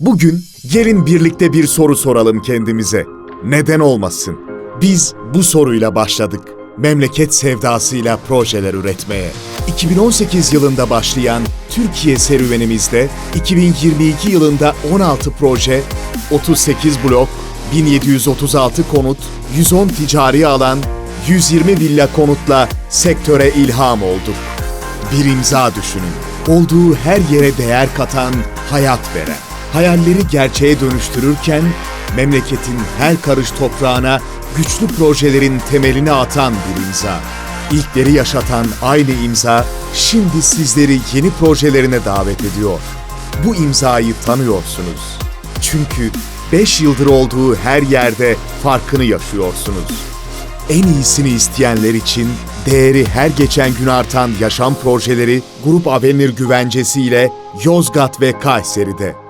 Bugün gelin birlikte bir soru soralım kendimize. Neden olmasın? Biz bu soruyla başladık. Memleket sevdasıyla projeler üretmeye. 2018 yılında başlayan Türkiye serüvenimizde 2022 yılında 16 proje, 38 blok, 1736 konut, 110 ticari alan, 120 villa konutla sektöre ilham olduk. Bir imza düşünün. Olduğu her yere değer katan, hayat veren. Hayalleri gerçeğe dönüştürürken memleketin her karış toprağına güçlü projelerin temelini atan bir imza. İlkleri yaşatan aynı imza şimdi sizleri yeni projelerine davet ediyor. Bu imzayı tanıyorsunuz. Çünkü 5 yıldır olduğu her yerde farkını yaşıyorsunuz. En iyisini isteyenler için değeri her geçen gün artan yaşam projeleri Grup Avenir güvencesiyle Yozgat ve Kayseri'de.